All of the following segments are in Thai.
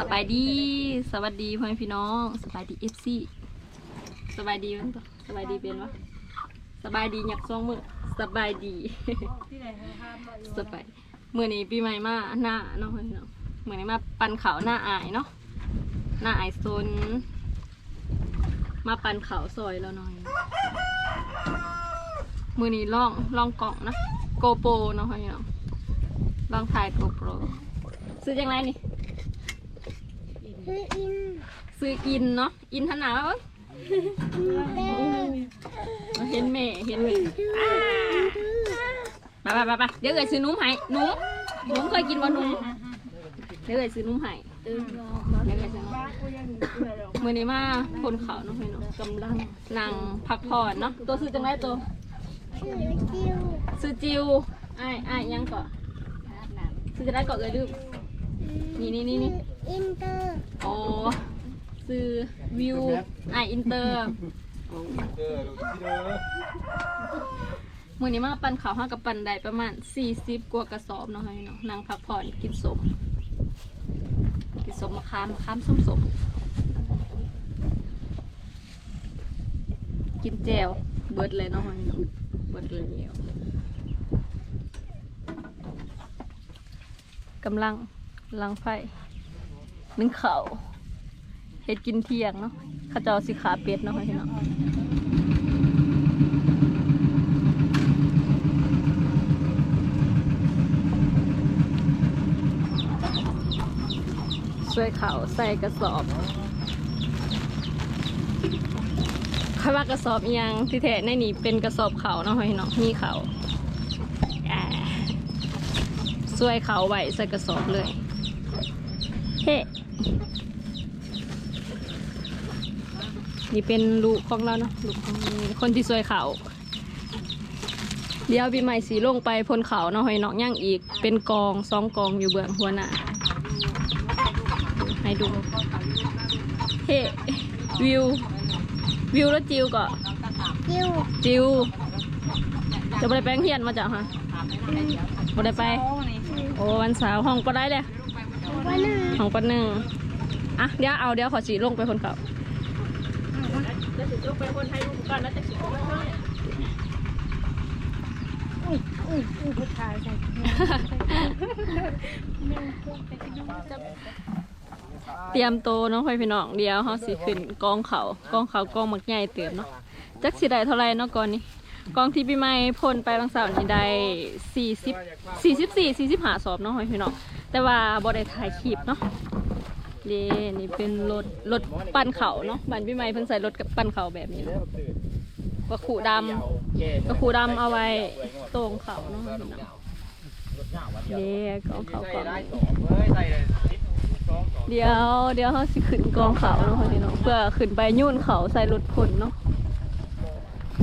สบายดี สวัสดีพ่อแม่พี่น้อง สบายดีเอฟซีสบายดีมั้ยสบายดีเป็นวะสบายดีหยักซองมือสบายดี สบายเมื่อนี้ปีใหม่มาหน้าเนาะพ่อแม่พี่น้องเมื่อนี้มาปันเขาหน้าอายเนาะหน้าอายโซนมาปันเขาซอยแล้วหน่อยมือนี้ล่องล่องกล่องนะโกโปรเนาะพ่อแม่พี่น้องลองถ่ายโกโปรซื้อจังไรนี่ คืออินซื้ออินเนาะอินทนาวะเห็นแม่เห็นแม่ไปไปไปไปเดี๋ยวเอ่ยซื้อนุ่มให้นุ่มนุ่มเคยกินว่นุ่มเดี๋ยวเอ่ยซื้อนุ่มให้เดี๋ยวเอ่ยซื้อนุ่มมือนี้มาคนเขาเนาะพี่เนาะกำลังนั่งพักผ่อนเนาะตัวซื้อจังไรตัวซื้อจิวไอ้ไอ้ยังก่อซื้อจะได้ก่อเลยลืมนี่นี่นี่นี่ อินเตอร์โอ้ซื้อวิวไออินเตอร์เด้อลูกที่เด้อมือนี้มาปั่นขาวห้ากับปั่นได้ประมาณสี่สิบกว่ากระสอบเนาะให้เนาะนั่งพักผ่อนกินสม กินสมมะขามมะขามส้มสมกินแจวเบิดเลยเนาะให้เนาะเบิดเลยเดียวกำลังลังไฟ นึ่งเข้าเฮ็ดกินเที่ยงเนาะข้าเจ้าสิขาเป็ดเนาะให้เนาะช่วยเขาใส่กระสอบค่อยว่ากระสอบอยังที่แท้ในนี้เป็นกระสอบเขาเนาะให้เนาะมีเขาอ่าช่วยเขาไว้ใส่กระสอบเลยเฮ้ นี่เป็นลูกของเราเนาะลูกของคนที่ช่วยเขาเดี๋ยวปีใหม่สีลงไปพ้นเขาเนาะให้น้องย่างอีก เป็นกองสองกองอยู่เบื้องหัวหน้าให้ดูเฮ้วิว วิวแล้วจิวก็จิวจิวจะไปแปลงเฮียนมาจากฮะบ่ได้ไป โอ้วันเสาร์ห้องก็ได้เลย วันหนึ่งห้องปหนึ่งอะเดี๋ยวเอาเดี๋ยวขอสีลงไปคนเขาจะสีลงไปคนไทยก่อนแล้วจะสีอุ้ยอุ้ยผู้ชายใส่เตรียมโตน้องพ่อพี่น้องเดียวเขาสิขึ้นกองเขากองเขากองมักใหญ่เติมเนาะจักสิได้เท่าไรเนาะก่อนนี้กองที่ปีใหม่พ่นไปบางสาร์นี่ได้สี่สิบสี่สิบสี่สี่สิบห้าสอบเนาะพี่น้อง แต่ว่าบ่ได้ถ่ายคลิปเนาะเดนี่เป็นรถรถปั่นเขาเนาะบันปีใหม่เพิ่งใส่รถกับปั่นเขาแบบนี้เนาะกระขู่ดำกระขู่ดำเอาไว้ตรงเขาเนาะพี่น้องเดกองเขากองนี้เฮ้ยใส่เลยสองสองเดี๋ยวเดี๋ยวเขาสิขึ้นกองเขาเนาะพี่น้องเพื่อขึ้นไปยุ่นเขาใส่รถผลเนาะ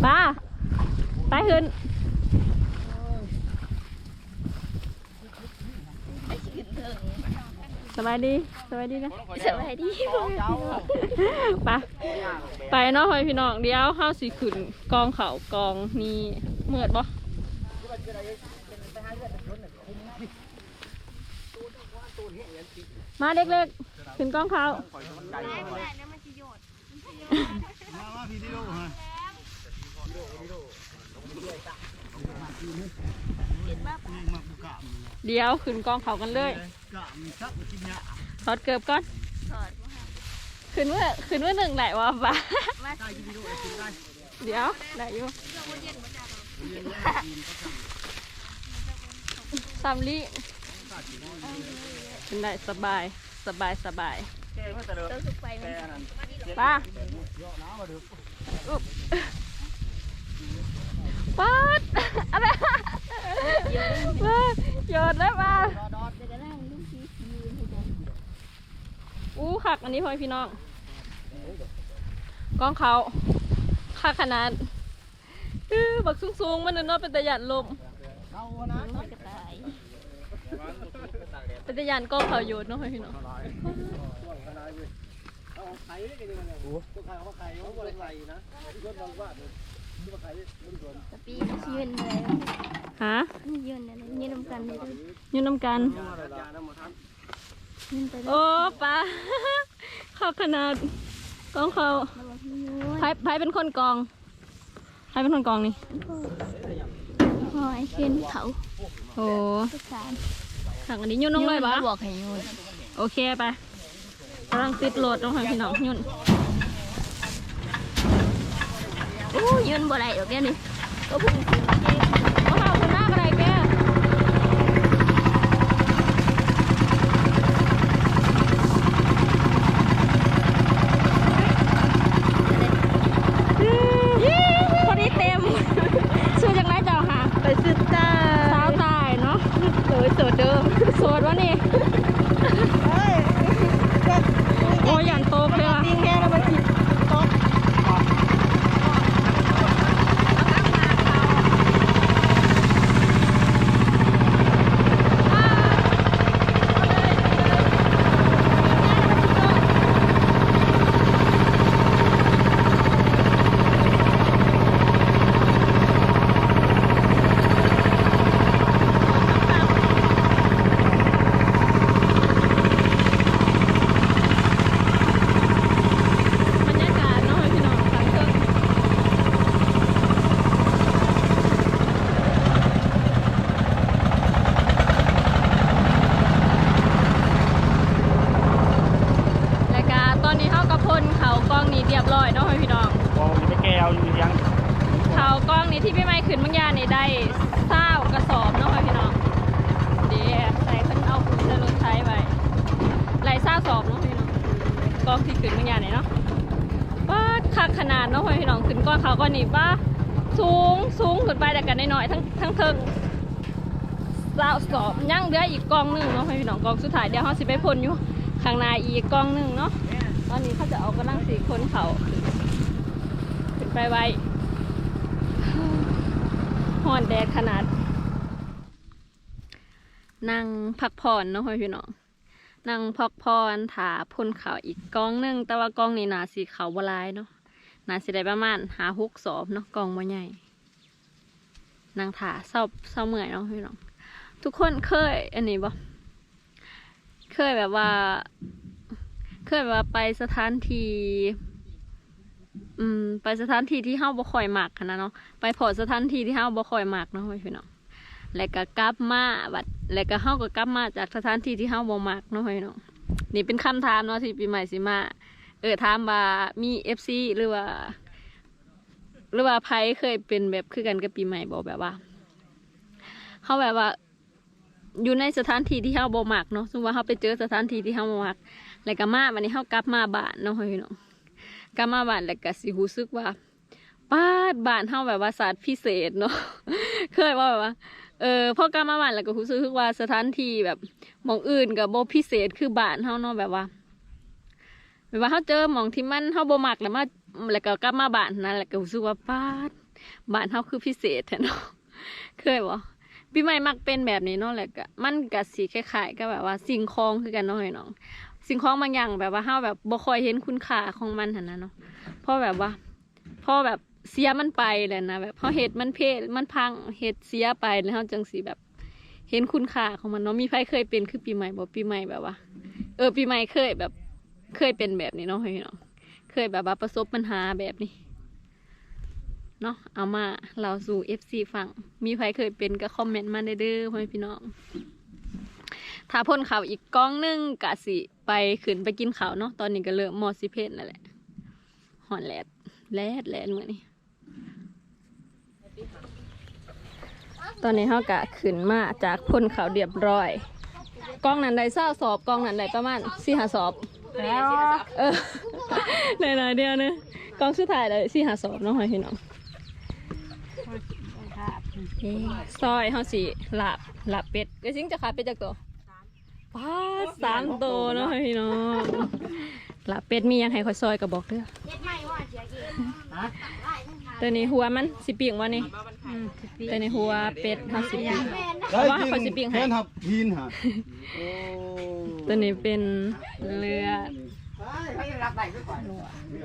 ป้าไปขึ้น สบายดีสบายดีนะสวัสดีไปไปเนาะพี่น้องเดี๋ยวเข้าสิขึ้นกองเขากองนี่เมื่อดบ่มาเล็กๆขึ้นกองเขามาพี่ดิโลฮะเดี๋ยวขึ้นกองเขากันเลย กะมีชักกินยาถอดเกือบก่อนขึ้นเมื่อขึ้นเมื่อหนึ่งไหนวะบ้าได้กินดิโลกินได้เดี๋ยวได้อยู่ซามลี่เป็นได้สบายสบายสบายแกก็จะเดินตัวสุกไปมันแกนั่นป้าเยอะน้ำมาดูอุ๊บป๊าดอะไรป้าโยนได้ป่ะ อู้ขักอันนี้พ่อพี่น้องกล้องเขาคักขนาดอื้อบักสูงๆมันนึกว่าเป็นตะยันลมเอานะเป็นตะยันกล้องเขาโยนเนาะพ่อพี่น้องเอาไข่ได้กันยังไงโอ้ตัวไข่เอาไข่เอาไข่นะยศบางว่าเดี๋ยวไข่ได้ไม่โดนปีนี้ยืนอะไรฮะยืนอะไรยืนนำกันเลยอยืนน้ำกัน โอ้ปลาเข้าขนาดกองเขาไผไผเป็นคนกองไผเป็นคนกองนี่พอไอ้เคนเขาโอ้ทุกสารขังอันนี้ยุ่นลงเลยปะบอกให้ยุ่นโอเคไปกำลังติดโหลดลงให้พี่น้องยุ่นโอ้ยืนบ่ได้ดอกเดี๋ยวนี้ก็พุ่ง เอาข่าวคุณหน้าอะไรแกพอดีเต็ม ชื่อจากไหนเจ้าค่ะ ไปซื้อตา สาวตายเนาะ โดยโซเดอร์ โสดวะนี่ เฮ้ยก็ โอ้ยยันโตเลยว่ะ จริงแค่เรามาจิบโต๊ะ บรรยากาศเนาะพี่น้องฟังเครื่องแล้วก็ตอนนี้เข้ากระพนเขากล้องนี้เรียบร้อยเนาะพี่น้อง มองอยู่ไปแก้วอยู่ยัง เขากล้องนี้ที่พี่ไม้ขึ้นบางอย่านี่ได้เศร้ากระสอบเนาะพี่น้องเดี๋ยวใส่ขึ้นเอาคุณจะรถใช้ไปไหลเศร้าสอบเนาะพี่น้องกล้องที่ขึ้นบางอย่านี่เนาะป้าดคักขนาดเนาะพี่น้องขึ้นก้อนเขาก้อนนี้ป้าสูงสูงขึ้นไปแต่กันน้อยๆทั้งทั้งเทิงเศร้าสอบยังเหลืออีกกล้องหนึงเนาะพี่น้องกล้องสุดท้ายเดี๋ยวเขาสิไปพ่นอยู่ข้างหน้าอีกกล้องหนึงเนาะตอนนี้เขาจะเอากำลังสีคนเขาขึ้นไปไว้ ฮ้อนแดดขนาด นั่งพักผ่อนเนาะพี่น้องนั่งพักผ่อนถาพ่นขาวอีกกองหนึง แต่ว่ากองนี้หนาสีขาวบลายเนาะหนาสีได้ประมาณหาหกสอบเนาะกองบ่ใหญ่นั่งถาเศร้าเศร้าเมื่อยเนาะพี่น้องทุกคนเคย อันนี้บ่เคยแบบว่า เคยแบบว่าไปสถานที่ อืม ไปสถานที่ที่เฮาบ่ค่อยมักหั้นนะเนาะไปพอสถานที่ที่เฮาบ่ค่อยมักเนาะพี่น้องแล้วก็กลับมาบัดแล้วก็เฮาก็กลับมาจากสถานที่ที่เฮาบ่มักเนาะพี่น้องนี่เป็นคำถามเนาะที่ปีใหม่สิมาเออถามว่ามี FC หรือว่า หรือว่าไผเคยเป็นแบบคือกันกับปีใหม่บ่แบบว่าเฮาแบบว่าอยู่ในสถานที่ที่เฮาบ่มักเนาะสมมุติว่าเฮาไปเจอสถานที่ที่เฮาบ่มัก แล้วก็มาวันนี้เฮากลับมาบ้านเนาะพี่น้อง กลับมาบ้านแล้วก็สิรู้สึกว่าป้าดบ้านเฮาแบบว่าศาสตร์พิเศษเนาะเคยว่าแบบว่าเออพอกลับมาบ้านแล้วก็รู้สึกว่าสถานที่แบบหมองอื่นกับโบพิเศษคือบ้านเฮาเนาะแบบว่าแบบว่าเฮาเจอหมองที่มันเฮาบ่มักแล้วมาแล้วก็กลับมาบ้านนั้นแล้วก็รู้สึกว่าป้าดบ้านเฮาคือพิเศษแท้เนาะเคยบ่ปีใหม่มักเป็นแบบนี้เนาะแหละก็มันก็สิคล้ายๆกับแบบว่าสิ่งของคือกันเนาะพี่น้อง สิ่งของบางอย่างแบบว่าเฮาแบบบ่ค่อยเห็นคุณค่าของมันหั่นนะเนาะเพราะแบบว่าเพราะแบบเสียมันไปแหละนะแบบเพราะเห็ดมันเพศมันพังเห็ดเสียไปแล้วเราจังสีแบบ เห็นคุณค่าของมันเนาะมีใครเคยเป็นคือปีใหม่บอกปีใหม่แบบว่า เออปีใหม่เคยแบบ เคยเป็นแบบนี้เนาะพี่น้องเคยแบบว่าประสบปัญหาแบบนี้เนาะเอามาเราสู่ FC ฟังมีใครเคยเป็นก็คอมเมนต์มาได้เด้อพ่อพี่น้อง ถ้าพ่นเขาวอีกกล้องหนึงกะสิไปขึ้นไปกินข้าวเนาะตอนนี้ก็เริ่มมอสิเพศนั่นแหละหอนแลดแลดแลดเหมือนนี่ตอนนี้เขากะขึ้นมาจากพ่นเขาเรียบร้อยกล้องนั้นได้เศร้าสอบกล้องนั้นได้ประมาณสี่หาสอบแล้วเออหน่อยๆเดียวเนอะกล้องสุดท้ายเลยสี่หาสอบน้องหอยพี่น้องซอยเขาสีหลับหลับเป็ดเดี๋ยวซิงจะขาเป็ดจากตัว ป้าดสามตัวเนาะพี่น้องหลับเป็ดมียังให้คอยซอยกับบอกเด้อเจ็ดไม่ว่าเสียกี่ตัวนี้หัวมันสิปีกวะนี่ตัวนี้หัวเป็ดเขาสิปีกได้ว่าเขาสิปิ้งให้ แค่ทับพีนฮะโอ้ตัวนี้เป็นเลือด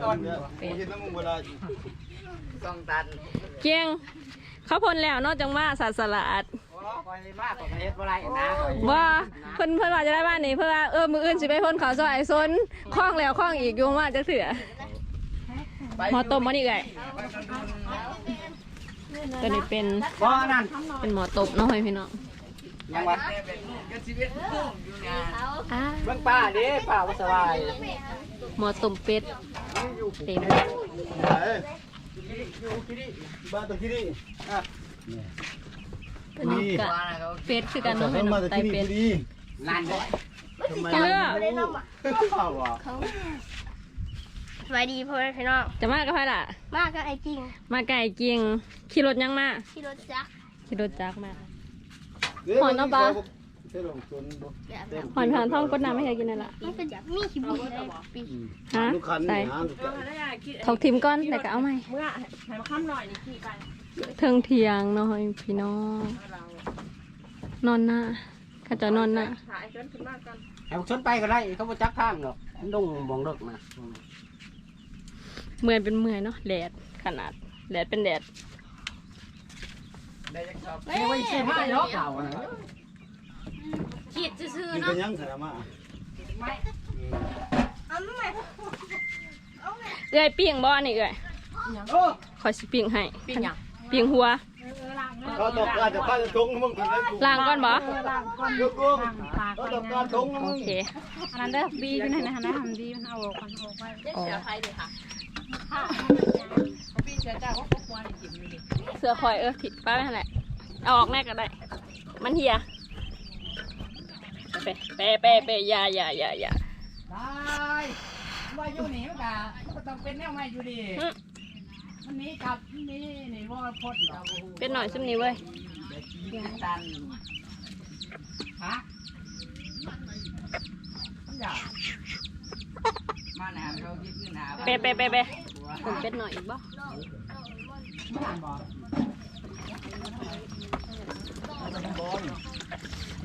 ตอนเนี้ยผมเห็นน้ำมึงเวลาสองตัน เกียงเขาพ่นแล้วนอกจากว่าสัตว์สลัดโอ้ คอยมากกว่าเฮ็ดบ่ไรนะคอยว่าเพิ่นเพิ่นว่าจะได้บ้านนี้เพื่อว่าเออมืออื่นสิไปพ่นเขาวซอยซนคล้องแล้วคล้องอีกอยู่มาจะเถื่อหมอต้มมันอีกไงตัวนี้เป็นบ่นั่นเป็นหมอต้มเน้องพี่น้องยังวะอ่าเบิ่งป้าดิป้าบ่สบายหมอต้มเป็ดเต็มบ้านตัวที่นี่อะ ตัวนี้ก็เป็ดคือกันเน้องพี่น้องไตเป็ดลานบ่เกลือข้าวบ่สวัสดีพ่อแม่พี่น้องจะมากับใครล่ะ มากก็ไอ้จริง มาไก่กิงขี่รถยังมาที่รถจักรขี่รถจักรมาเส้นลงตุนบ่แบบนั้นหอนผ่านท้องกดน้ำไม่เคยกินนั่นล่ะมันเป็นมีขี้บุ้เลยปีฮะลูกคันใส่นี่ฮะถกทิมก้อนแต่ก็เอาใหม่เมื่อให้มาค้ำหน่อยนี่ขี่ไป เทิงเทียงเนาะพี่น้องนอนหน้าข้าเจะนอนหน้าถ่ายจนขึ้นมากันให้พวกชนไปก็ได้เขาบ่จักทางหรอกมันดงมองเลิกนะเมื่อยเป็นเมื่อยเนาะแดดขนาดแดดเป็นแดดเฮ้ยไว้สิมาเนาะข่าวนะขีดซื่อนี่ๆเนาะก็ยังใส่มาเอาไม่เอ้ยปิ้งบ่อันนี่เอ้ยโอ้ขอสิปิ้งให้ปิ้งหยัง ปิ้งหัวเขาตกการจะพาจะทงมึงคนนั้นล้างก่อนบ่ล่างก้อนยกกุ้งปากเขาก้อนการทงโอมึงเคอันนั้นเด้อบีอยู่ในนั้นนะทำดีมันเอาออกกันออกไปอ๋อพี่เชื่อเจ้าว่าควรกินอยู่ดิเสือคอยเออผิดป้าไม่ทันแหละเอาออกแน่ก็ได้ มันเหียไปไปไปไปอย่าอย่าอย่าอย่าได้ว่าอยู่นี่มันก็ก็ต้องเป็นแนวใหม่อยู่ดี มันมีกับมีนี่ว่าพดเหรอเป็นหน่อยซุมนี้เว้ยตันฮะอยากมาหนาเขาคิดเงินหาไปไปไปไปผมเป็ดหน่อยอีกบ่บ้านบ่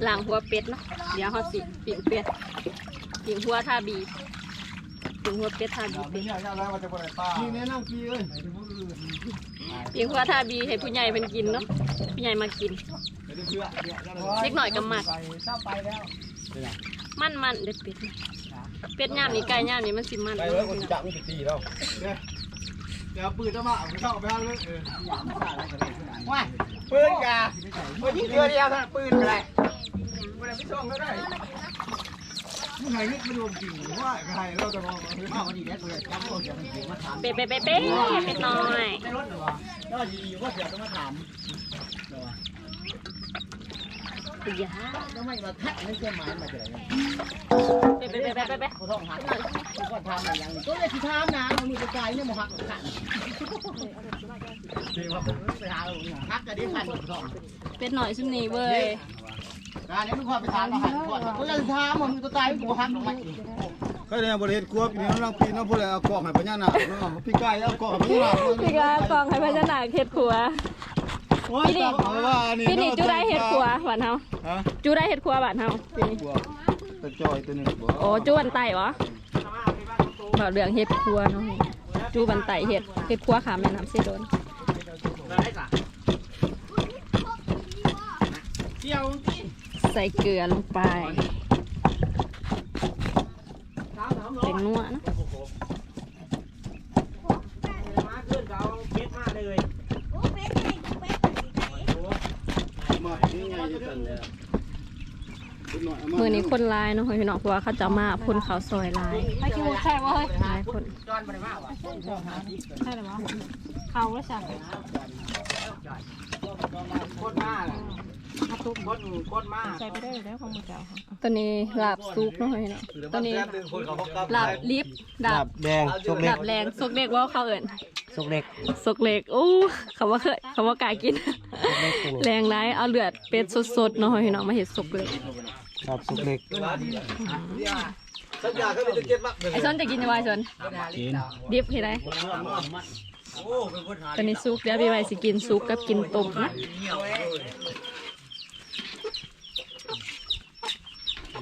ล้างหัวเป็ดเนาะเดี๋ยวเขาสิปิ้งเป็ดปิ้งหัวท่าบี ปิ้งหัวเป็ดท่าบีไม่ใช่ใช่แล้วว่าจะไปป้าพี่แนะนำพี่เอ้ยปิ้งหัวท่าบีให้ผู้ใหญ่เป็นกินเนาะผู้ใหญ่มากินเล็กหน่อยก็มักไปเศร้าไปแล้วมันมันเด็ดเป็ดนะเป็ดย่ามนี่ไก่ย่ามนี่มันสิมันไปเลยคนจับมึงตีแล้วเดี๋ยวปืนจะมาเอาเข้าไปเอาเลยเออว้ายปืนกาวันนี้เดียวเดียวเท่านั้นปืนอะไรไม่ได้ไปส่งก็ได้ มึงไงนี่มันรวมจริงว่าใครเราจะมองมาวันนี้เนี่ยเลยจับตัวเสียงจริงมาถามเป็ดเป็ดเป็ดเป็ดเป็ดน้อยในรถเหรอก็อยู่ว่าเสียงต้องมาถามอย่าแล้วไม่มาแทะไม่ใช่หมายมาจากไหนเป็ดเป็ดเป็ดเป็ดเป็ดเขาต้องหักเขาก็ทำอะไรอย่างนี้ก็เลยที่ทำนะมันมีกระจายเนี่ยมันหักขันคือว่าไปหาเราหักกระดิ่งขันเป็ดหน่อยซุมนี้เว้ย การนี้มันควรไปทานมาหันก่อนก็เลยทำมันตัวตายมันหักออกมาก็เนี่ยบริเวณกลัวปีนี้เราปีน้องพูดอะไรเอากองให้ปัญญาหนักเนาะพี่ไก่เอากองให้ปัญญาหนักพี่กากองให้พญานาคเฮ็ดขัวพี่นี่เอาว่านี่พี่นี่จูได้เฮ็ดขัวบ้านเฮาฮะจูได้เฮ็ดขัวบ้านเฮาพี่นี่บัวตะจอยตัวนึงบัวโอ้จูบันไตวะบ่เรื่องเฮ็ดขัวเนาะจูบันไตเฮ็ดเฮ็ดขัวขามแม่น้ำเสโดนเกี่ยวที่ ใส่เกลือลงไปเป็นนัวเนาะมาขึ้นเขาเก็บมาเลยมานี่ไงจะกันแล้วมื้อนี้คนหลายเนาะพี่น้องเพราะว่าเขาจะมาพ่นข้าวซอยหลายไปคิวใช่ว่าเฮ้ยหลายคนจอนไปมากว่ะใช่หรือเปล่าเขาแล้วสั่งโคตรมา กโคตรโคตรมากใส่ไปได้แล้วของมือเจ้าค่ะตอนนี้ลาบซุกเนาะพี่น้องตอนนี้คนเขากับลาบลิฟดาบแดงชกเล็ดากบแรงซกเล็กว่าเขาเอิ้นชกเล็กซกเล็กโอ้เขาว่าเคยเขาว่ากล้ายกิน แรงร้ายเอาเลือดเป็ดสดๆเนาะพี่น้องมาเห็ดซกเล็กครับชกเล็กสัญญาเขาจะเก็บละไอ้ซอนจะกินยังไงซอนดิบเห็นไหมตอนนี้ซุกเดี๋ยวพี่ไว้สิกินซุกกับกินต้มนะ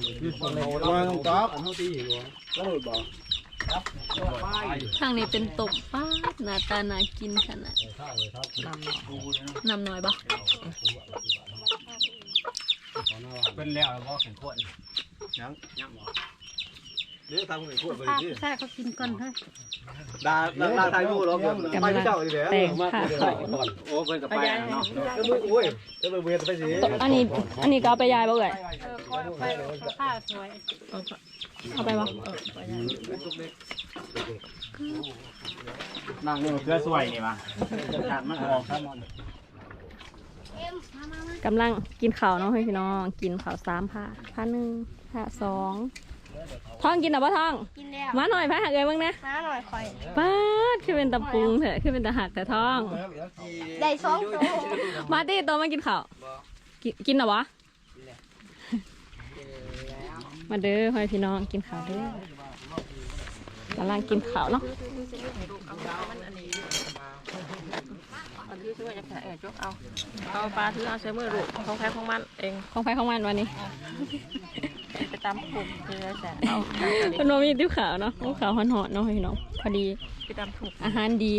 มาตรงกับเขาตีหัวก็หลุดบ่ข้างนี้เป็นตบป้าดหน้าตาน่ากินขนาดน้ำน้อยบ่เป็นแล้วแล้วบ่แข่งคนยังยังบ่ เดี๋ยวทำให้ขวดไปป้าดิใช่เขากินก่อนเฮ้ย ดาดาดาไทยมูเราไปเจ้าดิแหละแต่งผ้าขาวโอ้เพิ่นก็ไปเนาะก็มึงโอ้ยจะไปเวียนไปสิอันนี้ อันนี้ก็เอาไปยายบ่เอ่ยเออก็ไปผ้าสวยเอาไปบ่นั่งนี่มันเกลือสวยนี่ว่ะขาดมันออกครับมันกำลังกินข้าวเนาะให้พี่น้อง กินข้าวสามผ้าผ้าหนึ่งผ้าสอง ท้องกินหรือเปล่าท้องกินแล้วมาหน่อยผ้าหักเลยบ้างนะน้าหน่อยคอยป้าดคือเป็นตะปุงเถอะคือเป็นตะหักแต่ท้อง ได้สองตัวมาตี้โตมากินข้าวกินกินเหรอวะมาเด้อให้พี่น้องกินข้าวเด้อกำลังกินข้าวเนาะเอาปลาถือเอาใช้มือลูกของแพ้ของมันเอง ของใครของมันวันนี้ไป ตามผูกคือแล้วแต่เอาเป็นโนมีติ้วขาวเนาะติ้วขาวหอนๆเนาะพี่น้องพอดีไปตามถูกอาหารดี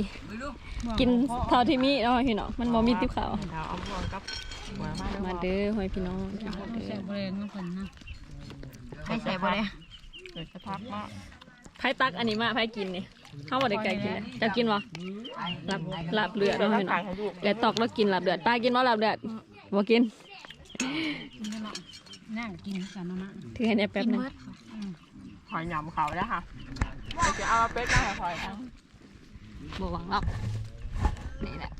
กินเท่าที่มีเนาะพี่น้องมันบ่มีติ้วขาวเราเอาม่วงกับหัวมามาเด้อให้พี่น้องกินข้าวเด้ใส่อบริเวณน้ำฝนนะให้ใส่บ่ได้เกิดจะพักมากไผตักอันนี้มาไผกินนี่เฮาบ่ได้ไก่กินเลยจะกินบ่ลาบลาบเลือดเนาะพี่น้องแกตอกแล้วกินลาบเลือดป้ากินบ่ลาบเลือดบ่กิน นั่งกินกันนะนะถือให้ได้แป๊บหนึงหอยหยำเขาแล้วค่ะจะเอาเป็ดมาให้หอยทั้งบ่หวังหรอกนี่แหละ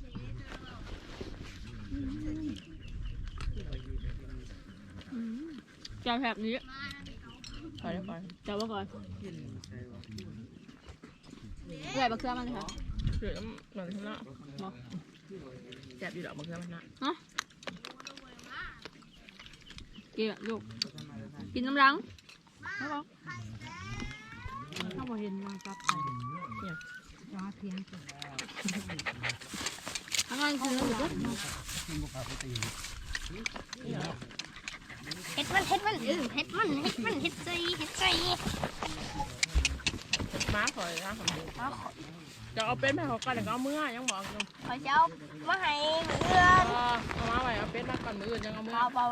จะแบบนี้หอยหอยจะว่าก่อนใหญ่บักเสื้อมันเลยค่ะเกิดเหมือนที่น่ะแจบอยู่ดอกมะเขือมันนะ กินอะลูก กินน้ำรังถ้าบ่เห็นนางซับไทยเนี่ยจะมาเพียงตัวข้างล่างคือน้ำรังเฮ็ดมันเฮ็ดมันเออเฮ็ดมันเฮ็ดมันเฮ็ดใจเฮ็ดใจ ม้าหอยนะผมดู จะเอาเป็ดมาเขาก่อนแล้วก็เอามือยังบอกอยู่ขอเจ้ามาให้เพื่อนเอามาไว้เอาเป็ดมาก่อนมืออื่นยังเอามือเอาเปล่า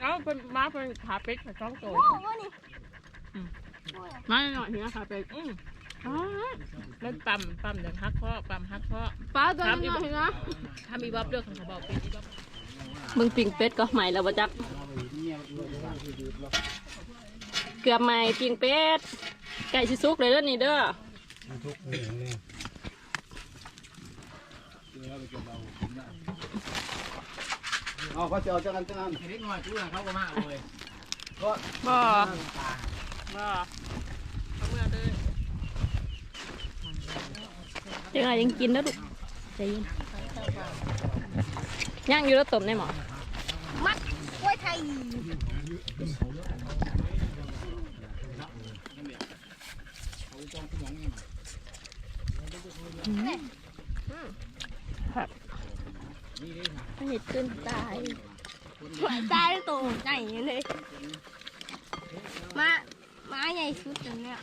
เอาเป็นม้าเป็นขาเป็ดขาจ้องโตโอ้โหนี่มาหน่อยพี่นะคะไปอืมมันปั๊มปั๊มเดี๋ยวฮักข้อปั๊มฮักข้อป้าตัวนี้หน่อยพี่นะถ้ามีบ๊อบเลือกของเขาบอกเป็นที่บ๊อบมึงปิ่งเป็ดก็ใหม่แล้วบ่จัก เกือบใหม่ปิ่งเป็ดไก่สิสุกเลยเด้อนี่เด้อเอาเขาจะเอาจังกันจังกันนิดหน่อยกูเขาก็มาเลยบ่บ่เอาเมื่อเดินยังไงยังกินนะลูกใจเย็นย่างอยู่แล้วต้มได้หมอมัดกล้วยไทย อันนี้ตื่นตายหัวใจตัวใหญ่เลย มา มาใหญ่สุดจนเนี่ย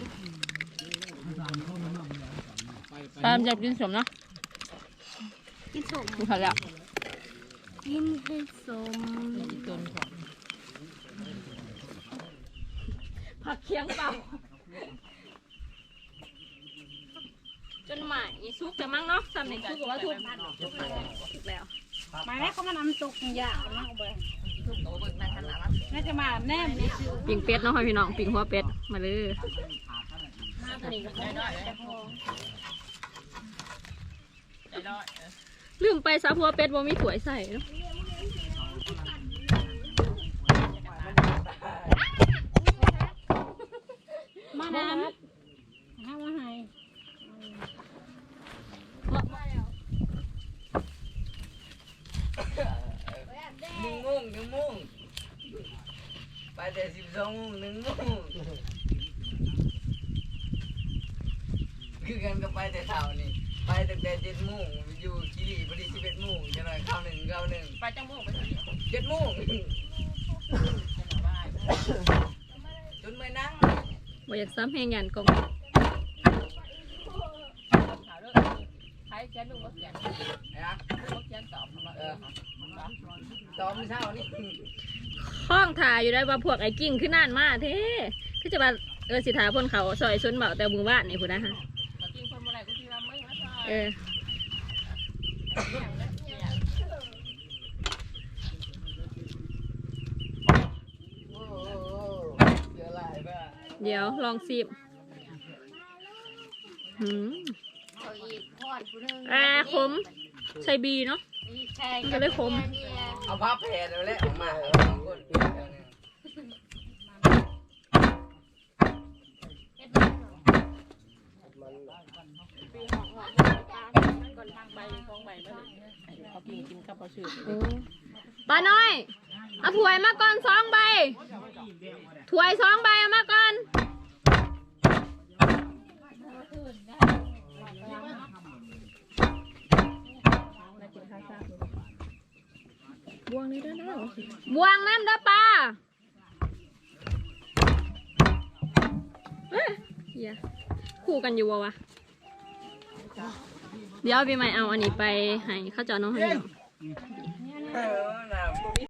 ตามจับกินสมเนาะกินสมกินข้าวแล้วกินให้สมต้นของผักเคียงเปล่า จนใหม่ซุกจะมั้งเนาะสำเนียงซุกกับว่าทุกทุกแล้วมาแม่เขามาน้ำตกยาเอามาเอาไปน่าจะมาแนมนี่ชื่อปิ่งเป็ดเนาะพี่น้องปิ่งหัวเป็ดมาเลยลืมไปซะหัวเป็ดบ่มีถ้วยใส่เนาะ มาน้ำห้ามาให้ หนึ่งโมงหนึ่งโมงไปแต่สิบสองโมงหนึ่งโมงคือกันก็ไปแต่เช้านี่ไปตั้ง แต่เจ็ดโมงอยู่กิริพอดีสิบเอ็ดโมงจะหน่อยเข้าหนึ่งเข้าหนึ่งไปจังโมงไปเถอะเจ็ดโมงจนไม่นั่งบ่อยากซ้ำแหงยันกองใครเขียนลุงก็เขียนนะลุงก็เขียนตอบมาเอออตอมเช้านี่ข้องถ่ายอยู่ได้ว่าพวกไอ้กิ้งขึ้นนานมากเท่คือจะมาเออสิถาพนเขาซอยชนเบาแต่บุงบ้านนี่พูดนะฮะ เออเดี๋ยวลองซีบหืมเอาอีกพอดผู้หนึงอ่าขมใส่บีเนาะอีกแทงมันก็เลยขม เนี่ยเอาผ้าแผ่แล้วแหละออกมาเอาสองคนเปลี่ย นกันเนี่ยก่อนทางใบทองใบมาเลยเขากินกินกับเขาชื่อปลาน้อย เอาถ้วยมาก่อนสองใบถ้วยสองใบเอามาก่อนบวงนี่ด้วยนะบวงน้ำด้อปลาเอ้ยเหี้ยคู่กันอยู่วะวะ เดี๋ยวพี่ใหม่เอาอันนี้ไปให้ข้าเจาน้องให้เดี๋ยว